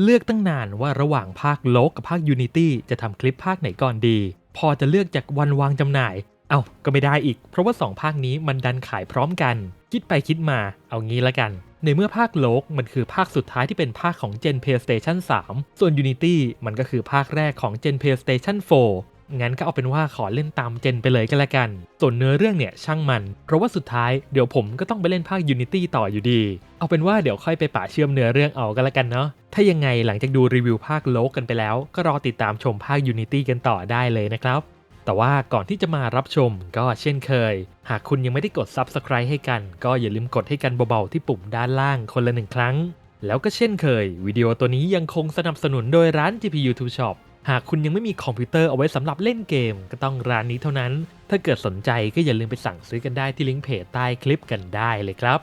เลือกตั้งนานว่าระหว่างภาคโลกกับภาค Unity จะทำคลิปภาคไหนก่อนดี พอจะเลือกจากวันวางจำหน่าย เอา้าก็ไม่ได้อีก เพราะว่า 2 ภาคนี้มันดันขายพร้อมกัน คิดไปคิดมาเอางี้ละกัน ในเมื่อภาคโลกมันคือภาคสุดท้ายที่เป็นภาคของ Gen PlayStation 3 ส่วน Unity มันก็คือภาคแรกของ Gen PlayStation 4 งั้นก็เอาเป็นว่าขอเล่นตามเจนไปเลยก็แล้วกัน ส่วนเนื้อเรื่องเนี่ยช่างมัน เพราะว่าสุดท้ายเดี๋ยวผมก็ต้องไปเล่นภาค Unity ต่ออยู่ดี เอาเป็นว่าเดี๋ยวค่อยไปป่าเชื่อมเนื้อเรื่องเอาก็แล้วกันเนาะ ถ้ายังไงหลังจากดูรีวิวภาคโลกกันไปแล้ว ก็รอติดตามชมภาค Unity กันต่อได้เลยนะครับ แต่ว่าก่อนที่จะมารับชมก็เช่นเคย หากคุณยังไม่ได้กด Subscribe ให้กัน ก็อย่าลืมกดให้กันเบาๆที่ปุ่มด้านล่างคนละหนึ่งครั้ง แล้วก็เช่นเคยวิดีโอตัวนี้ยังคงสนับสนุนโดยร้าน GPU Two Shop หากคุณยังไม่มีคอมพิวเตอร์เอาไว้สำหรับเล่นเกม ก็ต้องร้านนี้เท่านั้น ถ้าเกิดสนใจก็อย่าลืมไปสั่งซื้อกันได้ที่ลิงก์เพจใต้คลิปกันได้เลยครับ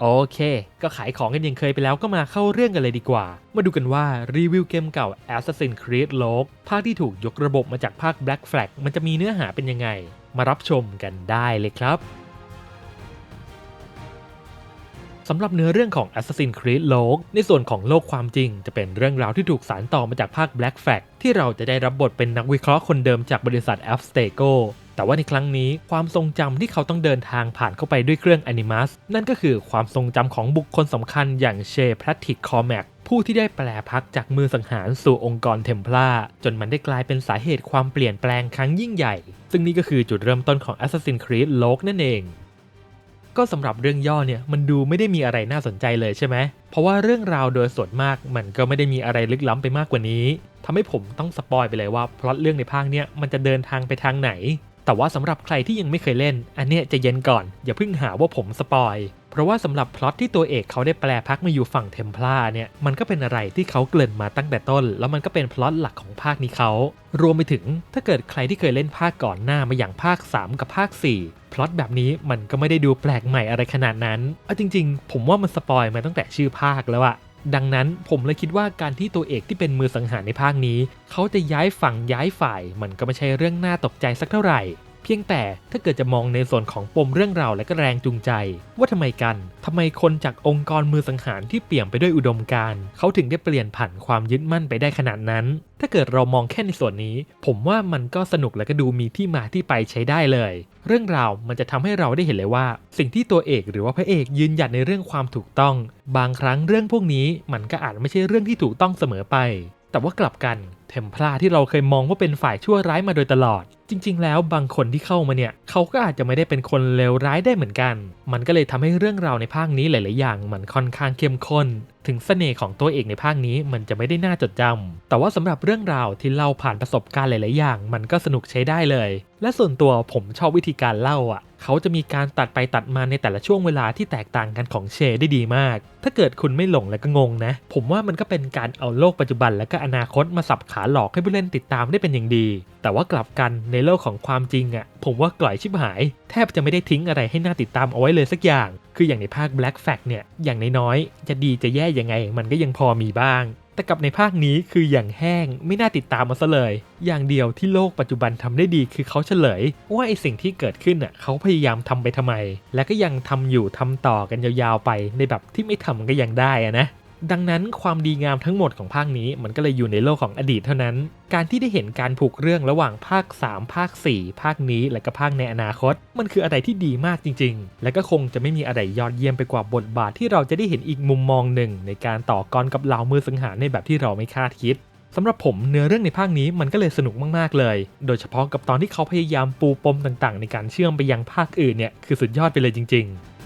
โอเค ก็ขายของกันยังเคยไปแล้วก็มาเข้าเรื่องกันเลยดีกว่า มาดูกันว่ารีวิวเกมเก่า Assassin's Creed Rogue ภาคที่ถูกยกระบบมาจากภาค Black Flag มันจะมีเนื้อหาเป็นยังไง มารับชมกันได้เลยครับ สำหรับเนื้อเรื่องของ Assassin's Creed Rogue ในส่วนของโลกความจริง จะเป็นเรื่องราวที่ถูกสานต่อมาจากภาค Black Flag ที่เราจะได้รับบทเป็นนักวิเคราะห์คนเดิมจากบริษัท a b s t e g o แต่ว่าในครั้งนี้ความทรงจำที่เขาต้องเดินทางผ่านเข้าไปด้วยเครื่อง Animus นั่นก็คือความทรงจำของบุคคลสำคัญอย่างเชพลัตติกคอแมกผู้ที่ได้แปลพักจากมือสังหารสู่องค์กรเทมพลาจนมันได้กลายเป็นสาเหตุความเปลี่ยนแปลงครั้งยิ่งใหญ่ ซึ่งนี่ก็คือจุดเริ่มต้นของ Assassin's Creed Rogue นั่นเอง ก็สำหรับเรื่องย่อเนี่ยมันดูไม่ได้มีอะไรน่าสนใจเลยใช่ไหมเพราะว่าเรื่องราวโดยส่วนมากมันก็ไม่ได้มีอะไรลึกล้ำไปมากกว่านี้ทำให้ผมต้องสปอยไปเลยว่าพล็อตเรื่องในภาคเนี่ยมันจะเดินทางไปทางไหน แต่ว่าสำหรับใครที่ยังไม่เคยเล่น อันเนี้ยจะเย็นก่อน อย่าเพิ่งหาว่าผมสปอย เพราะว่าสำหรับพล็อตที่ตัวเอกเขาได้แปลพักมาอยู่ฝั่งเทมพลาเนี่ยมันก็เป็นอะไรที่เขาเกริ่นมาตั้งแต่ต้น แล้วมันก็เป็นพล็อตหลักของภาคนี้เขา รวมไปถึงถ้าเกิดใครที่เคยเล่นภาคก่อนหน้ามาอย่างภาค 3 กับภาค 4 พล็อตแบบนี้มันก็ไม่ได้ดูแปลกใหม่อะไรขนาดนั้น เอาจริงๆ ผมว่ามันสปอยมาตั้งแต่ชื่อภาคแล้วอะดังนั้นผมเลยคิดว่าการที่ตัวเอกที่เป็นมือสังหารในภาคนี้ เขาจะย้ายฝั่งย้ายฝ่าย มันก็ไม่ใช่เรื่องน่าตกใจสักเท่าไหร่ พียงแต่ถ้าเกิดจะมองในส่วนของปมเรื่องราวและก็แรงจูงใจ ว่าทำไมกันทำไมคนจากองค์กรมือสังหารที่เปี่ยมไปด้วยอุดมการณ์เขาถึงได้เปลี่ยนผันความยึดมั่นไปได้ขนาดนั้น ถ้าเกิดเรามองแค่ในส่วนนี้ ผมว่ามันก็สนุกและก็ดูมีที่มาที่ไปใช้ได้เลย เรื่องราวมันจะทำให้เราได้เห็นเลยว่า สิ่งที่ตัวเอกหรือว่าพระเอกยืนหยัดในเรื่องความถูกต้อง บางครั้งเรื่องพวกนี้มันก็อาจไม่ใช่เรื่องที่ถูกต้องเสมอไป แต่ว่ากลับกัน เทมพลาที่เราเคยมองว่าเป็นฝ่ายชั่วร้ายมาโดยตลอด จริง ๆ แล้วบางคนที่เข้ามาเนี่ยเขาก็อาจจะไม่ได้เป็นคนเลวร้ายได้เหมือนกัน มันก็เลยทำให้เรื่องราวในภาคนี้หลาย ๆ อย่าง มันค่อนข้างเข้มข้น ถึงเสน่ห์ของตัวเอกในภาคนี้มันจะไม่ได้น่าจดจำแต่ว่าสำหรับเรื่องราวที่เล่าผ่านประสบการณ์หลาย ๆ อย่าง มันก็สนุกใช้ได้เลย และส่วนตัวผมชอบวิธีการเล่าอะ เขาจะมีการตัดไปตัดมาในแต่ละช่วงเวลาที่แตกต่างกันของเชได้ดีมาก ถ้าเกิดคุณไม่หลงและก็งงนะ ผมว่ามันก็เป็นการเอาโลกปัจจุบันและก็อนาคตมาสับขาหลอกให้ผู้เล่นติดตามได้เป็นอย่างดี แต่ว่ากลับกันในโลกของความจริงอะ ผมว่ากล่อยชิบหาย แทบจะไม่ได้ทิ้งอะไรให้น่าติดตามเอาไว้เลยสักอย่าง คืออย่างในภาค Black Flag เนี่ย อย่างน้อยๆ จะดีจะแย่ยังไง มันก็ยังพอมีบ้าง แต่กับในภาคนี้คืออย่างแห้งไม่น่าติดตามมาซะเลย อย่างเดียวที่โลกปัจจุบันทำได้ดีคือเขาเฉลย ว่าไอสิ่งที่เกิดขึ้นอะเขาพยายามทำไปทำไม และก็ยังทำอยู่ทำต่อกันยาวๆไปในแบบที่ไม่ทำก็ยังได้อะนะ ดังนั้นความดีงามทั้งหมดของภาคนี้มันก็เลยอยู่ในโลกของอดีตเท่านั้น การที่ได้เห็นการผูกเรื่องระหว่างภาค 3 ภาค 4 ภาคนี้และก็ภาคในอนาคต มันคืออะไรที่ดีมากจริง ๆ และก็คงจะไม่มีอะไรยอดเยี่ยมไปกว่าบทบาทที่เราจะได้เห็นอีกมุมมองหนึ่ง ในการต่อกรกับเหล่ามือสังหารในแบบที่เราไม่คาดคิดสำหรับผมเนื้อเรื่องในภาคนี้มันก็เลยสนุกมากๆเลย โดยเฉพาะกับตอนที่เขาพยายามปูปมต่างๆ ในการเชื่อมไปยังภาคอื่นเนี่ยคือสุดยอดไปเลยจริง ๆ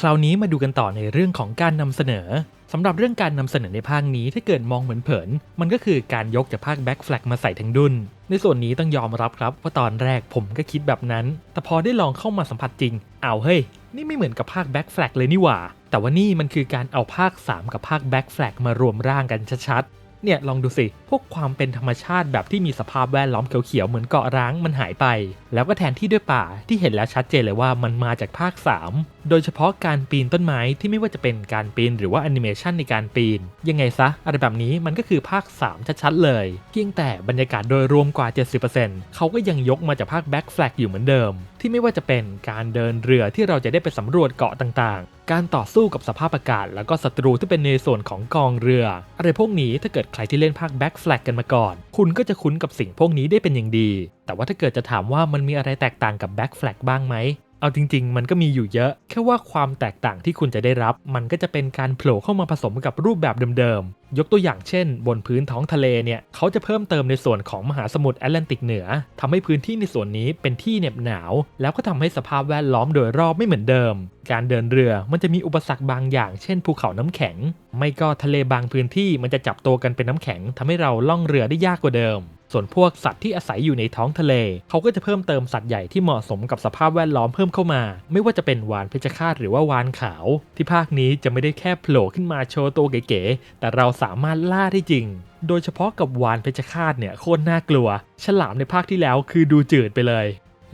คราวนี้มาดูกันต่อในเรื่องของการนำเสนอสำหรับเรื่องการนำเสนอในภาคนี้ถ้าเกิดมองเหมือนเผิน มันก็คือการยกจากภาค Back Flag มาใส่ทั้งดุนในส่วนนี้ต้องยอมรับครับว่าตอนแรกผมก็คิดแบบนั้น แต่พอได้ลองเข้ามาสัมผัสจริงอ้าวเฮ้ย นี่ไม่เหมือนกับภาค Back Flag เลยนี่หว่า แต่ว่านี่มันคือการเอาภาค 3 กับภาค Back Flag มารวมร่างกันชัดๆเนี่ยลองดูสิพวกความเป็นธรรมชาติแบบที่มีสภาพแวดล้อมเขียวๆเหมือนเกาะร้างมันหายไป แล้วก็แทนที่ด้วยป่าที่เห็นแล้วชัดเจนเลยว่ามันมาจากภาค 3 โดยเฉพาะการปีนต้นไม้ที่ไม่ว่าจะเป็นการปีนหรือว่าแอนิเมชันในการปีน ยังไงซะอะไรแบบนี้มันก็คือภาค 3 ชัดๆ เลย เพียงแต่บรรยากาศโดยรวมกว่า 70%เขาก็ยังยกมาจากภาค Back Flag อยู่เหมือนเดิม ที่ไม่ว่าจะเป็นการเดินเรือที่เราจะได้ไปสำรวจเกาะต่างๆ การต่อสู้กับสภาพอากาศ แล้วก็ศัตรูที่เป็นในส่วนของกองเรือ อะไรพวกนี้ถ้าเกิดใครที่เล่นภาค Back Flag กันมาก่อน คุณก็จะคุ้นกับสิ่งพวกนี้ได้เป็นอย่างดี แต่ว่าถ้าเกิดจะถามว่ามันมีอะไรแตกต่างกับ Back Flag บ้างไหม เอาจริง ๆ มันก็มีอยู่เยอะ แค่ว่าความแตกต่างที่คุณจะได้รับ มันก็จะเป็นการโผล่เข้ามาผสมกับรูปแบบเดิมยกตัวอย่างเช่น บนพื้นท้องทะเลเนี่ยเขาจะเพิ่มเติมในส่วนของมหาสมุทรแอตแลนติกเหนือทำให้พื้นที่ในส่วนนี้เป็นที่เหน็บหนาว แล้วก็ทำให้สภาพแวดล้อมโดยรอบไม่เหมือนเดิม การเดินเรือมันจะมีอุปสรรคบางอย่าง เช่นภูเขาน้ำแข็ง ไม่ก็ทะเลบางพื้นที่มันจะจับตัวกันเป็นน้ำแข็งทำให้เราล่องเรือได้ยากกว่าเดิม ส่วนพวกสัตว์ที่อาศัยอยู่ในท้องทะเล เขาก็จะเพิ่มเติมสัตว์ใหญ่ที่เหมาะสมกับสภาพแวดล้อมเพิ่มเข้ามา ไม่ว่าจะเป็นวานเพชฌฆาตหรือว่าวานขาว ที่ภาคนี้จะไม่ได้แค่โผล่ขึ้นมาโชว์ตัวเก๋ๆแต่เราสามารถล่าได้จริง โดยเฉพาะกับวานเพชฌฆาตเนี่ยโคตรน่ากลัว ฉลามในภาคที่แล้วคือดูจืดไปเลย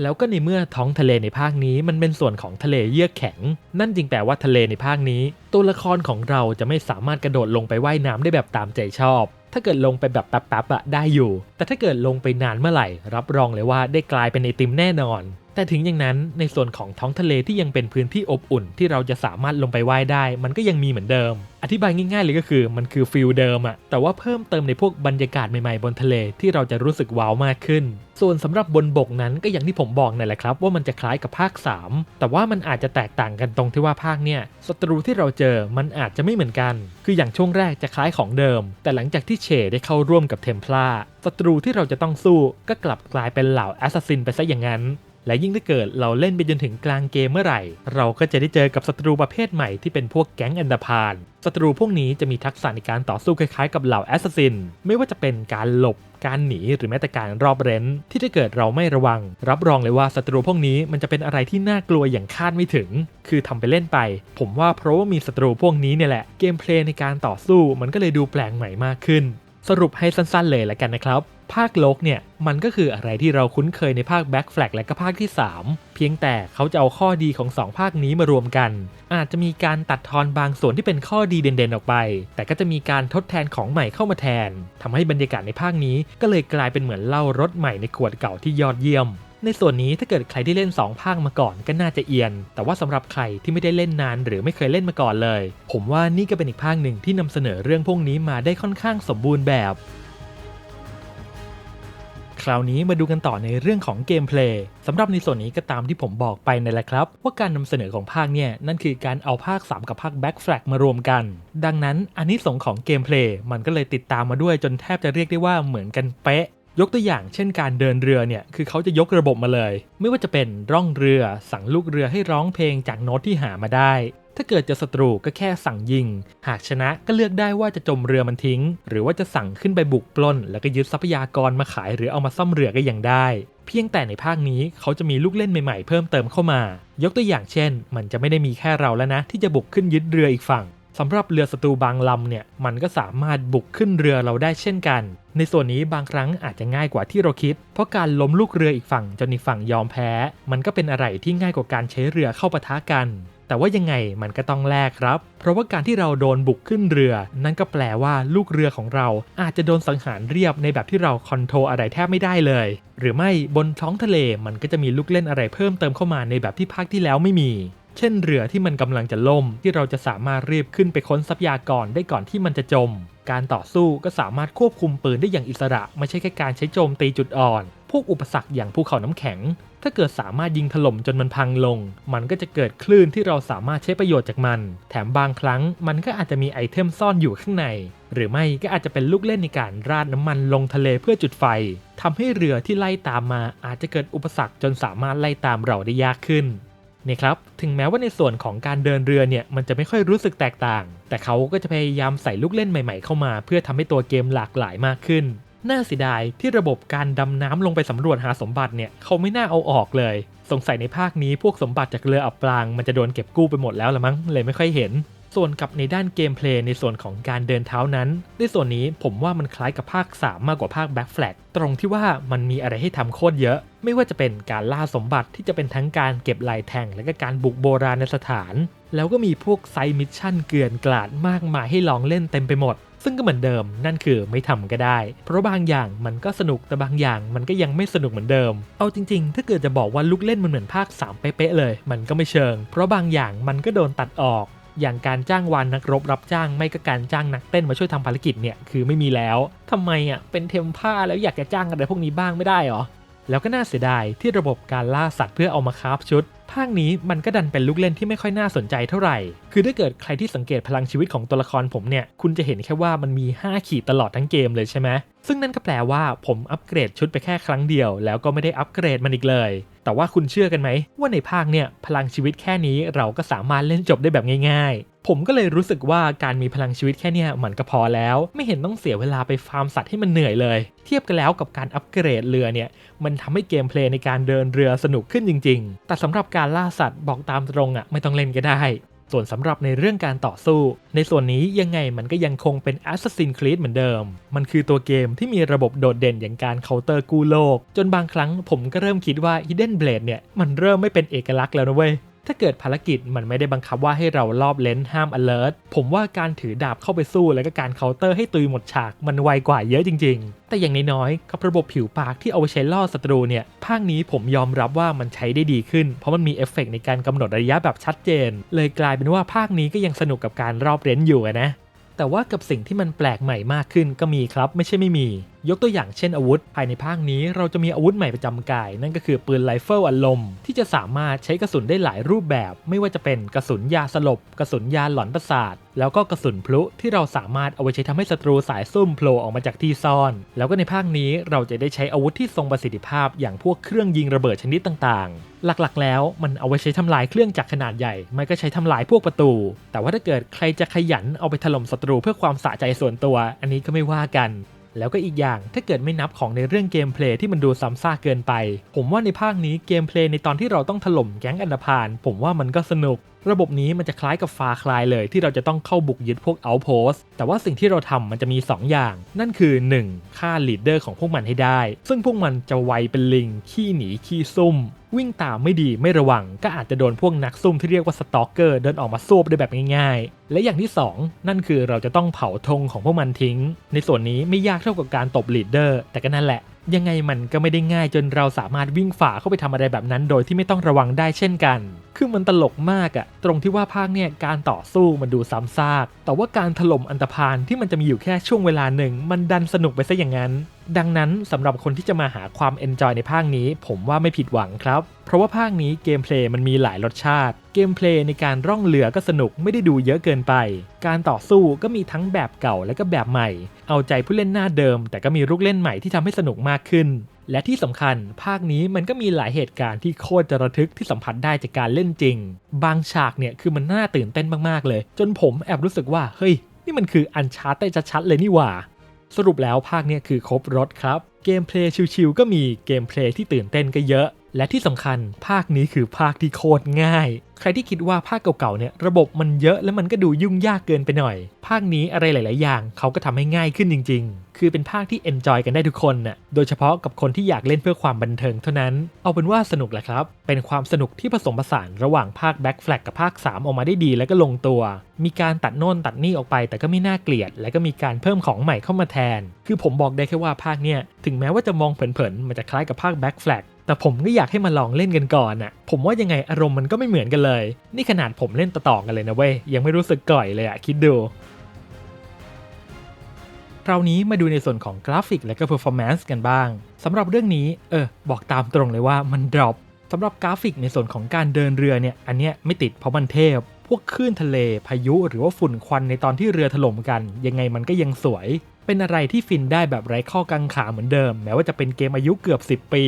แล้วก็ในเมื่อท้องทะเลในภาคนี้มันเป็นส่วนของทะเลเยือกแข็ง นั่นจึงแปลว่าทะเลในภาคนี้ ตัวละครของเราจะไม่สามารถกระโดดลงไปไว่ายน้ำได้แบบตามใจชอบ ถ้าเกิดลงไปแบบแป๊บๆอะได้อยู่ แต่ถ้าเกิดลงไปนานเมื่อไหร่ รับรองเลยว่าได้กลายเป็นไอติมแน่นอน แต่ถึงอย่างนั้นในส่วนของท้องทะเลที่ยังเป็นพื้นที่อบอุ่น ที่เราจะสามารถลงไปว่ายได้ มันก็ยังมีเหมือนเดิม อธิบายง่ายๆเลยก็คือมันคือฟิลเดิมอะแต่ว่าเพิ่มเติมในพวกบรรยากาศใหม่ๆบนทะเลที่เราจะรู้สึกว้าวมากขึ้น ส่วนสำหรับบนบกนั้นก็อย่างที่ผมบอกนั่นแหละครับ ว่ามันจะคล้ายกับภาค 3 แต่ว่ามันอาจจะแตกต่างกันตรงที่ว่าภาคเนี่ยศัตรูที่เราเจอมันอาจจะไม่เหมือนกัน คืออย่างช่วงแรกจะคล้ายของเดิม แต่หลังจากที่เชได้เข้าร่วมกับเทมพลาศัตรูที่เราจะต้องสู้ก็กลับกลายเป็นเหล่าแอสซัสซินไปซะอย่างนั้น และยิ่งถ้าเกิดเราเล่นไปจนถึงกลางเกมเมื่อไหร่ เราก็จะได้เจอกับศัตรูประเภทใหม่ที่เป็นพวกแก๊งอันดาพานศัตรูพวกนี้จะมีทักษะในการต่อสู้คล้ายๆกับเหล่าแอสซัสซิน ไม่ว่าจะเป็นการหลบ การหนีหรือแม้แต่การรอบเร้น ที่ถ้าเกิดเราไม่ระวัง รับรองเลยว่าศัตรูพวกนี้มันจะเป็นอะไรที่น่ากลัวอย่างคาดไม่ถึง คือทำไปเล่นไป ผมว่าเพราะว่ามีศัตรูพวกนี้เนี่ยแหละ เกมเพลย์ในการต่อสู้มันก็เลยดูแปลกใหม่มากขึ้น สรุปให้สั้นๆเลยละกันนะครับ ภาคโลกเนี่ยมันก็คืออะไรที่เราคุ้นเคยในภาค Back Flag และก็ภาคที่ 3 เพียงแต่เขาจะเอาข้อดีของ 2 ภาคนี้มารวมกัน อาจจะมีการตัดทอนบางส่วนที่เป็นข้อดีเด่นๆออกไป แต่ก็จะมีการทดแทนของใหม่เข้ามาแทนทำให้บรรยากาศในภาคนี้ก็เลยกลายเป็นเหมือนเล่ารถใหม่ในขวดเก่าที่ยอดเยี่ยมในส่วนนี้ถ้าเกิดใครที่เล่น 2 ภาคมาก่อนก็น่าจะเอียน แต่ว่าสำหรับใครที่ไม่ได้เล่นนานหรือไม่เคยเล่นมาก่อนเลย ผมว่านี่ก็เป็นอีกภาคหนึ่งที่นำเสนอเรื่องพวกนี้มาได้ค่อนข้างสมบูรณ์แบบ คราวนี้มาดูกันต่อในเรื่องของเกมเพลย์สำหรับในส่วนนี้ก็ตามที่ผมบอกไปนั่นแหละครับ ว่าการนำเสนอของภาคเนี่ย นั่นคือการเอาภาค 3 กับภาค Back Flag มารวมกัน ดังนั้นอันนี้ส่งของเกมเพลย์มันก็เลยติดตามมาด้วยจนแทบจะเรียกได้ว่าเหมือนกันเป๊ะยกตัวอย่างเช่นการเดินเรือเนี่ย คือเขาจะยกระบบมาเลย ไม่ว่าจะเป็นร่องเรือสั่งลูกเรือให้ร้องเพลงจากโน้ตที่หามาได้าเกิดเจอศัตรูก็แค่สั่งยิง หากชนะก็เลือกได้ว่าจะจมเรือมันทิ้ง หรือว่าจะสั่งขึ้นไปบุกปล้น แล้วก็ยึดทรัพยากรมาขายหรือเอามาซ่อมเรือก็ยังได้ เพียงแต่ในภาคนี้เขาจะมีลูกเล่นใหม่ๆเพิ่มเติมเข้ามา ยกตัวอย่างเช่น มันจะไม่ได้มีแค่เราแล้วนะ ที่จะบุกขึ้นยึดเรืออีกฝั่งสำหรับเรือศัตรูบางลำเนี่ยมันก็สามารถบุกขึ้นเรือเราได้เช่นกัน ในส่วนนี้บางครั้งอาจจะง่ายกว่าที่เราคิด เพราะการล้มลูกเรืออีกฝั่งจนอีกฝั่งยอมแพ้ มันก็เป็นอะไรที่ง่ายกว่าการใช้เรือเข้าปะทะกัน แต่ว่ายังไงมันก็ต้องแลกครับ เพราะว่าการที่เราโดนบุกขึ้นเรือ นั่นก็แปลว่าลูกเรือของเราอาจจะโดนสังหารเรียบในแบบที่เราคอนโทรอะไรแทบไม่ได้เลย หรือไม่บนท้องทะเลมันก็จะมีลูกเล่นอะไรเพิ่มเติมเข้ามาในแบบที่ภาคที่แล้วไม่มี เช่นเรือที่มันกำลังจะล่ม ที่เราจะสามารถรีบขึ้นไปค้นทรัพยากรได้ก่อนที่มันจะจม การต่อสู้ก็สามารถควบคุมปืนได้อย่างอิสระ ไม่ใช่แค่การใช้โจมตีจุดอ่อน พวกอุปสรรคอย่างภูเขาน้ำแข็ง ถ้าเกิดสามารถยิงถล่มจนมันพังลง มันก็จะเกิดคลื่นที่เราสามารถใช้ประโยชน์จากมัน แถมบางครั้งมันก็อาจจะมีไอเทมซ่อนอยู่ข้างใน หรือไม่ก็อาจจะเป็นลูกเล่นในการราดน้ำมันลงทะเลเพื่อจุดไฟทำให้เรือที่ไล่ตามมาอาจจะเกิดอุปสรรคจนสามารถไล่ตามเราได้ยากขึ้น นี่ครับ ถึงแม้ว่าในส่วนของการเดินเรือเนี่ยมันจะไม่ค่อยรู้สึกแตกต่าง แต่เขาก็จะพยายามใส่ลูกเล่นใหม่ๆเข้ามา เพื่อทำให้ตัวเกมหลากหลายมากขึ้น น่าเสียดายที่ระบบการดำน้ำลงไปสำรวจหาสมบัติเนี่ยเขาไม่น่าเอาออกเลย สงสัยในภาคนี้พวกสมบัติจากเรืออับปรางมันจะโดนเก็บกู้ไปหมดแล้วละมั้งเลยไม่ค่อยเห็น ส่วนกับในด้านเกมเพลย์ในส่วนของการเดินเท้านั้น ในส่วนนี้ผมว่ามันคล้ายกับภาค 3 มากกว่าภาค Back Flag ตรงที่ว่ามันมีอะไรให้ทำโคตรเยอะ ไม่ว่าจะเป็นการล่าสมบัติที่จะเป็นทั้งการเก็บลายแทง และก็การบุกโบราณสถาน แล้วก็มีพวกไซมิชชั่นเกลื่อนกลาดมากมายให้ลองเล่นเต็มไปหมดซึ่งก็เหมือนเดิมนั่นคือไม่ทำก็ได้ เพราะบางอย่างมันก็สนุกแต่บางอย่างมันก็ยังไม่สนุกเหมือนเดิม เอาจริงๆ ถ้าเกิดจะบอกว่าลูกเล่นมันเหมือนภาค 3 เป๊ะๆเลย มันก็ไม่เชิง เพราะบางอย่างมันก็โดนตัดออก อย่างการจ้างวานนักรบรับจ้างไม่ก็การจ้างนักเต้นมาช่วยทำภารกิจเนี่ยคือไม่มีแล้วทำไมอะเป็นเทมผ้าแล้วอยากจะจ้างอะไรพวกนี้บ้างไม่ได้หรอแล้วก็น่าเสียดายที่ระบบการล่าสัตว์เพื่อเอามาคราฟชุด ภาคนี้มันก็ดันเป็นลูกเล่นที่ไม่ค่อยน่าสนใจเท่าไหร่ คือถ้าเกิดใครที่สังเกตพลังชีวิตของตัวละครผมเนี่ย คุณจะเห็นแค่ว่ามันมี 5 ขีดตลอดทั้งเกมเลยใช่ไหม ซึ่งนั่นก็แปลว่าผมอัปเกรดชุดไปแค่ครั้งเดียว แล้วก็ไม่ได้อัปเกรดมันอีกเลย แต่ว่าคุณเชื่อกันไหม ว่าในภาคเนี่ยพลังชีวิตแค่นี้เราก็สามารถเล่นจบได้แบบง่าย ๆ ผมก็เลยรู้สึกว่าการมีพลังชีวิตแค่นี้มันก็พอแล้ว ไม่เห็นต้องเสียเวลาไปฟาร์มสัตว์ให้มันเหนื่อยเลย เทียบกันแล้วกับการอัปเกรดเรือเนี่ยมันทำให้เกมเพลย์ในการเดินเรือสนุกขึ้นจริง ๆ แต่สำหรับการล่าสัตว์บอกตามตรงอะ่ะไม่ต้องเล่นก็ได้ ส่วนสำหรับในเรื่องการต่อสู้ ในส่วนนี้ยังไงมันก็ยังคงเป็น Assassin's Creed เหมือนเดิม มันคือตัวเกมที่มีระบบโดดเด่นอย่างการเคาน์เตอร์กู้โลก จนบางครั้งผมก็เริ่มคิดว่า Hidden Blade เนี่ยมันเริ่มไม่เป็นเอกลักษณ์แล้วนะเว้ย ถ้าเกิดภารกิจมันไม่ได้บังคับว่าให้เรารอบเลนห้าม alert ผมว่าการถือดาบเข้าไปสู้แล้วก็การเคาน์เตอร์ให้ตุยหมดฉากมันไวกว่าเยอะจริง ๆ แต่อย่างน้อยๆกับระบบผิวปากที่เอาไว้ใช้ล่อศัตรูเนี่ย ภาคนี้ผมยอมรับว่ามันใช้ได้ดีขึ้น เพราะมันมีเอฟเฟกในการกำหนดระยะแบบชัดเจน เลยกลายเป็นว่าภาคนี้ก็ยังสนุกกับการรอบเลนอยู่นะแต่ว่ากับสิ่งที่มันแปลกใหม่มากขึ้นก็มีครับ ไม่ใช่ไม่มี ยกตัวอย่างเช่นอาวุธ ภายในภาคนี้เราจะมีอาวุธใหม่ประจำกาย นั่นก็คือปืนไรเฟิลอารมณ์ที่จะสามารถใช้กระสุนได้หลายรูปแบบ ไม่ว่าจะเป็นกระสุนยาสลบ กระสุนยาหลอนประสาท แล้วก็กระสุนพลุที่เราสามารถเอาไว้ใช้ทำให้ศัตรูสายซุ่มโผล่ออกมาจากที่ซ่อน แล้วก็ในภาคนี้เราจะได้ใช้อาวุธที่ทรงประสิทธิภาพ อย่างพวกเครื่องยิงระเบิดชนิดต่างๆหลักๆ แล้วมันเอาไว้ใช้ทำลายเครื่องจักรขนาดใหญ่ไม่ก็ใช้ทำลายพวกประตู แต่ว่าถ้าเกิดใครจะขยันเอาไปถล่มศัตรูเพื่อความสะใจส่วนตัว อันนี้ก็ไม่ว่ากัน แล้วก็อีกอย่างถ้าเกิดไม่นับของในเรื่องเกมเพลย์ที่มันดูซ้ำซากเกินไป ผมว่าในภาคนี้เกมเพลย์ในตอนที่เราต้องถล่มแก๊งอันดพานผมว่ามันก็สนุก ระบบนี้มันจะคล้ายกับฟาคลายเลยที่เราจะต้องเข้าบุกยึดพวกเอาโพสแต่ว่าสิ่งที่เราทำมันจะมี 2 อย่าง นั่นคือ 1. ฆ่าลีดเดอร์ของพวกมันให้ได้ ซึ่งพวกมันจะไวเป็นลิง ขี้หนี ขี้ซุ่ม วิ่งตามไม่ดีไม่ระวัง ก็อาจจะโดนพวกนักซุ่มที่เรียกว่าสตอกเกอร์เดินออกมาซวบได้แบบง่ายๆ และอย่างที่ 2 นั่นคือเราจะต้องเผาธงของพวกมันทิ้ง ในส่วนนี้ไม่ยากเท่ากับการตบลีดเดอร์แต่ก็นั่นแหละ ยังไงมันก็ไม่ได้ง่ายจนเราสามารถวิ่งฝ่าเข้าไปทำอะไรแบบนั้น โดยที่ไม่ต้องระวังได้เช่นกัน คือมันตลกมากอะตรงที่ว่าภาคเนี่ยการต่อสู้มันดูซ้ำซาก แต่ว่าการถล่มอันตพานที่มันจะมีอยู่แค่ช่วงเวลาหนึ่ง มันดันสนุกไปซะอย่างนั้น ดังนั้นสำหรับคนที่จะมาหาความเอนจอยในภาคนี้ ผมว่าไม่ผิดหวังครับ เพราะว่าภาคนี้เกมเพลย์มันมีหลายรสชาติ เกมเพลย์ในการร่องเรือก็สนุกไม่ได้ดูเยอะเกินไป การต่อสู้ก็มีทั้งแบบเก่าและก็แบบใหม่ เอาใจผู้เล่นหน้าเดิม แต่ก็มีลูกเล่นใหม่ที่ทำให้สนุกมากขึ้น และที่สำคัญ ภาคนี้มันก็มีหลายเหตุการณ์ที่โคตรจะระทึกที่สัมผัสได้จากการเล่นจริง บางฉากเนี่ยคือมันน่าตื่นเต้นมากๆเลย จนผมแอบรู้สึกว่าเฮ้ย นี่มันคืออันชาร์ตได้ชัดๆเลยนี่หว่า สรุปแล้วภาคเนี้คือครบรถครับเกมเพลย์ชิวๆก็มีเกมเพลย์ที่ตื่นเต้นก็เยอะ และที่สำคัญภาคนี้คือภาคที่โคตรง่าย ใครที่คิดว่าภาคเก่าๆเนี่ยระบบมันเยอะแล้วมันก็ดูยุ่งยากเกินไปหน่อย ภาคนี้อะไรหลาย ๆ อย่างเขาก็ทำให้ง่ายขึ้นจริง ๆ คือเป็นภาคที่เอนจอยกันได้ทุกคนน่ะโดยเฉพาะกับคนที่อยากเล่นเพื่อความบันเทิงเท่านั้น เอาเป็นว่าสนุกแหละครับ เป็นความสนุกที่ผสมผสานระหว่างภาค Back Flag กับภาค 3 ออกมาได้ดีและก็ลงตัว มีการตัดโน่นตัดนี่ออกไป แต่ก็ไม่น่าเกลียด และก็มีการเพิ่มของใหม่เข้ามาแทน คือผมบอกได้แค่ว่าภาคเนี้ยถึงแม้ว่าจะมองเผินๆมันจะคล้ายกับภาค Back Flag แต่ผมก็อยากให้มาลองเล่นกันก่อนน่ะ ผมว่ายังไงอารมณ์มันก็ไม่เหมือนกันเลย นี่ขนาดผมเล่นต่อๆกันเลยนะเว้ย ยังไม่รู้สึกก่อยเลยอะคิดดูคราวนี้มาดูในส่วนของกราฟิกและก็ performance กันบ้างสำหรับเรื่องนี้ เออ บอกตามตรงเลยว่ามันดรอปสำหรับกราฟิกในส่วนของการเดินเรือเนี่ย อันเนี้ยไม่ติดเพราะมันเทพ พวกคลื่นทะเล พายุ หรือว่าฝุ่นควันในตอนที่เรือถล่มกัน ยังไงมันก็ยังสวย เป็นอะไรที่ฟินได้แบบไร้ข้อกังขาเหมือนเดิม แม้ว่าจะเป็นเกมอายุเกือบ 10 ปี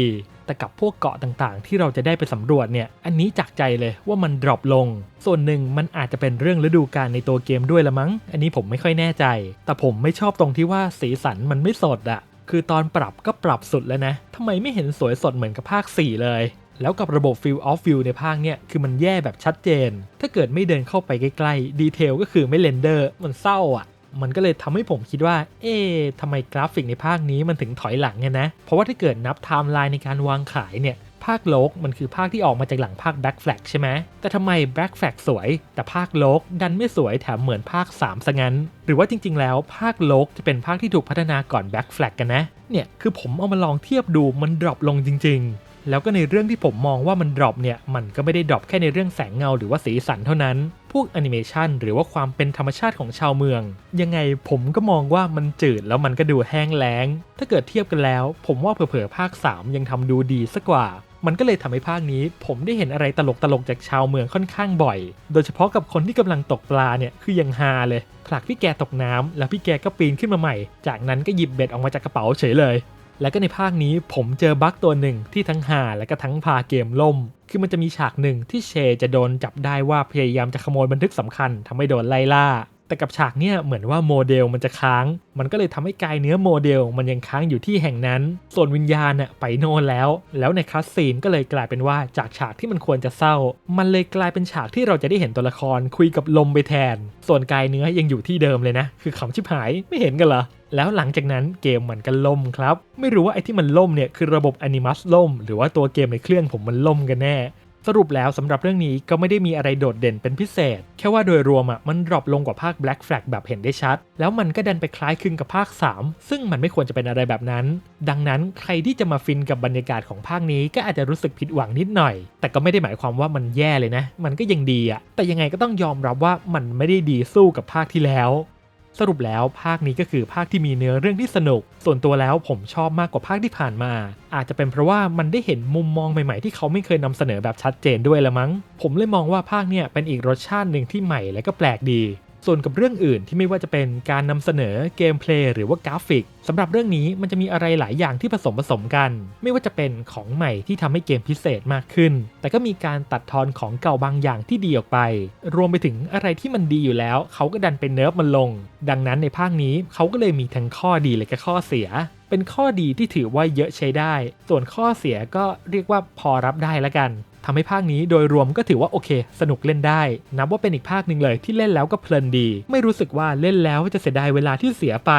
แต่กับพวกเกาะต่างๆ ที่เราจะได้ไปสำรวจเนี่ย อันนี้จากใจเลยว่ามันดรอปลง ส่วนหนึ่งมันอาจจะเป็นเรื่องฤดูกาลในตัวเกมด้วยละมั้ง อันนี้ผมไม่ค่อยแน่ใจ แต่ผมไม่ชอบตรงที่ว่าสีสันมันไม่สดอะคือตอนปรับก็ปรับสุดแล้วนะทำไมไม่เห็นสวยสดเหมือนกับภาค 4 เลยแล้วกับระบบ Field of View ในภาคเนี่ยคือมันแย่แบบชัดเจน ถ้าเกิดไม่เดินเข้าไปใกล้ๆ ดีเทลก็คือไม่เรนเดอร์ มันเศร้าอะ มันก็เลยทำให้ผมคิดว่า เอ๊ะทำไมกราฟิกในภาคนี้มันถึงถอยหลังเนี่ยนะ เพราะว่าถ้าเกิดนับไทม์ไลน์ในการวางขายเนี่ย ภาคโลกมันคือภาคที่ออกมาจากหลังภาค Black Flag ใช่ไหม แต่ทำไม Black Flag สวย แต่ภาคโลกดันไม่สวยแถมเหมือนภาค 3ซะงั้น หรือว่าจริง ๆ แล้วภาคโลกจะเป็นภาคที่ถูกพัฒนาก่อน Black Flag กันนะ เนี่ยคือผมเอามาลองเทียบดูมันดรอปลงจริง ๆ แล้วก็ในเรื่องที่ผมมองว่ามันดรอปเนี่ยมันก็ไม่ได้ดรอปแค่ในเรื่องแสงเงาหรือว่าสีสันเท่านั้น พวกแอนิเมชันหรือว่าความเป็นธรรมชาติของชาวเมือง ยังไงผมก็มองว่ามันจืดแล้วมันก็ดูแห้งแล้ง ถ้าเกิดเทียบกันแล้ว ผมว่าเผลอๆภาค 3 ยังทำดูดีสักกว่ามันก็เลยทำให้ภาคนี้ ผมได้เห็นอะไรตลกๆจากชาวเมืองค่อนข้างบ่อย โดยเฉพาะกับคนที่กำลังตกปลาเนี่ยคือยังฮาเลยผลักพี่แกตกน้ำแล้วพี่แกก็ปีนขึ้นมาใหม่ จากนั้นก็หยิบเบ็ดออกมาจากกระเป๋าเฉยเลย แล้วก็ในภาคนี้ผมเจอบั๊กตัวหนึ่งที่ทั้งหาและก็ทั้งพาเกมล่ม คือมันจะมีฉากหนึ่งที่เชจะโดนจับได้ว่าพยายามจะขโมยบันทึกสำคัญทำให้โดนไล่ล่า แต่กับฉากเนี่ยเหมือนว่าโมเดลมันจะค้าง มันก็เลยทำให้กายเนื้อโมเดล มันยังค้างอยู่ที่แห่งนั้น ส่วนวิญญาณน่ะไปโน่นแล้ว แล้วในคัสซีนก็เลยกลายเป็นว่าจากฉากที่มันควรจะเศร้า มันเลยกลายเป็นฉากที่เราจะได้เห็นตัวละครคุยกับลมไปแทน ส่วนกายเนื้อยังอยู่ที่เดิมเลยนะ คือขำชิบหายไม่เห็นกันเหรอแล้วหลังจากนั้นเกมมันก็ล่มครับ ไม่รู้ว่าไอ้ที่มันล่มเนี่ยคือระบบ Animus ล่ม หรือว่าตัวเกมในเครื่องผมมันล่มกันแน่ สรุปแล้วสำหรับเรื่องนี้ก็ไม่ได้มีอะไรโดดเด่นเป็นพิเศษ แค่ว่าโดยรวมอะมันดรอปลงกว่าภาค Black Flag แบบเห็นได้ชัด แล้วมันก็ดันไปคล้ายคลึงกับภาค 3 ซึ่งมันไม่ควรจะเป็นอะไรแบบนั้น ดังนั้นใครที่จะมาฟินกับบรรยากาศของภาคนี้ก็อาจจะรู้สึกผิดหวังนิดหน่อย แต่ก็ไม่ได้หมายความว่ามันแย่เลยนะ มันก็ยังดีอะแต่ยังไงก็ต้องยอมรับว่ามันไม่ได้ดีสู้กับภาคที่แล้ว สรุปแล้วภาคนี้ก็คือภาคที่มีเนื้อเรื่องที่สนุก ส่วนตัวแล้วผมชอบมากกว่าภาคที่ผ่านมา อาจจะเป็นเพราะว่ามันได้เห็นมุมมองใหม่ๆ ที่เขาไม่เคยนำเสนอแบบชัดเจนด้วยละมั้ง ผมเลยมองว่าภาคเนี่ยเป็นอีกรสชาติหนึ่งที่ใหม่และก็แปลกดี ส่วนกับเรื่องอื่นที่ไม่ว่าจะเป็นการนำเสนอเกมเพลย์หรือว่ากราฟิกสำหรับเรื่องนี้มันจะมีอะไรหลายอย่างที่ผสมผสมกัน ไม่ว่าจะเป็นของใหม่ที่ทำให้เกมพิเศษมากขึ้น แต่ก็มีการตัดทอนของเก่าบางอย่างที่ดีออกไป รวมไปถึงอะไรที่มันดีอยู่แล้ว เขาก็ดันเป็นเนิร์ฟมันลง ดังนั้นในภาคนี้เขาก็เลยมีทั้งข้อดีและก็ข้อเสีย เป็นข้อดีที่ถือว่าเยอะใช้ได้ ส่วนข้อเสียก็เรียกว่าพอรับได้ละกัน ทำให้ภาคนี้โดยรวมก็ถือว่าโอเค สนุกเล่นได้ นับว่าเป็นอีกภาคหนึ่งเลยที่เล่นแล้วก็เพลินดี ไม่รู้สึกว่าเล่นแล้วจะเสียดายเวลาที่เสียไป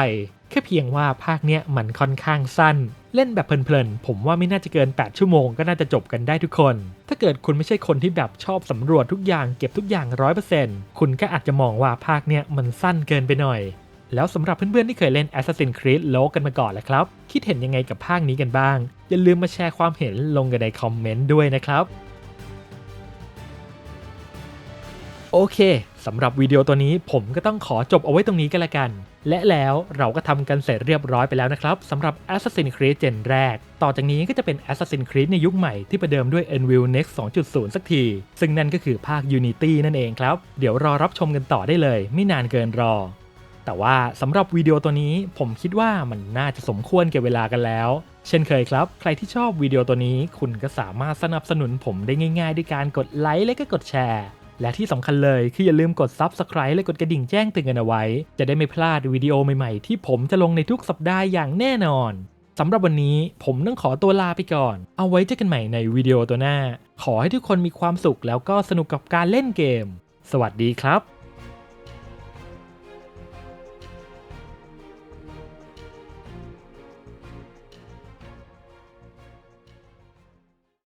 แค่เพียงว่าภาคเนี้ยมันค่อนข้างสั้น เล่นแบบเพลินๆผมว่าไม่น่าจะเกิน 8 ชั่วโมงก็น่าจะจบกันได้ทุกคน ถ้าเกิดคุณไม่ใช่คนที่แบบชอบสำรวจทุกอย่างเก็บทุกอย่าง 100%คุณก็อาจจะมองว่าภาคเนี้ยมันสั้นเกินไปหน่อยแล้วสำหรับเพื่อนๆที่เคยเล่น Assassin's Creed โลกกันมาก่อนแล้วครับ คิดเห็นยังไงกับภาคนี้กันบ้าง อย่าลืมมาแชร์ความเห็นลงกันในคอมเมนต์ด้วยนะครับ โอเคสำหรับวิดีโอตัวนี้ผมก็ต้องขอจบเอาไว้ตรงนี้กันละกัน และแล้วเราก็ทำกันเสร็จเรียบร้อยไปแล้วนะครับสำหรับ Assassin's Creed Gen แรก ต่อจากนี้ก็จะเป็น Assassin's Creed ในยุคใหม่ที่ประเดิมด้วย Envil Next 2.0 สักที ซึ่งนั่นก็คือภาค Unity นั่นเองครับ เดี๋ยวรอรับชมกันต่อได้เลย ไม่นานเกินรอ แต่ว่าสำหรับวิดีโอตัวนี้ผมคิดว่ามันน่าจะสมควรเก็บเวลากันแล้วเช่นเคยครับ ใครที่ชอบวิดีโอตัวนี้ คุณก็สามารถสนับสนุนผมได้ง่ายๆ ด้วยการกดไลค์และก็กดแชร์ และที่สำคัญเลยคืออย่าลืมกด Subscribe และกดกระดิ่งแจ้งเตือนกันเอาไว้ จะได้ไม่พลาดวิดีโอใหม่ๆ ที่ผมจะลงในทุกสัปดาห์อย่างแน่นอนสำหรับวันนี้ผมต้องขอตัวลาไปก่อน เอาไว้เจอกันใหม่ในวิดีโอตัวหน้า ขอให้ทุกคนมีความสุขแล้วก็สนุกกับการเล่นเกม สวัสดีครับ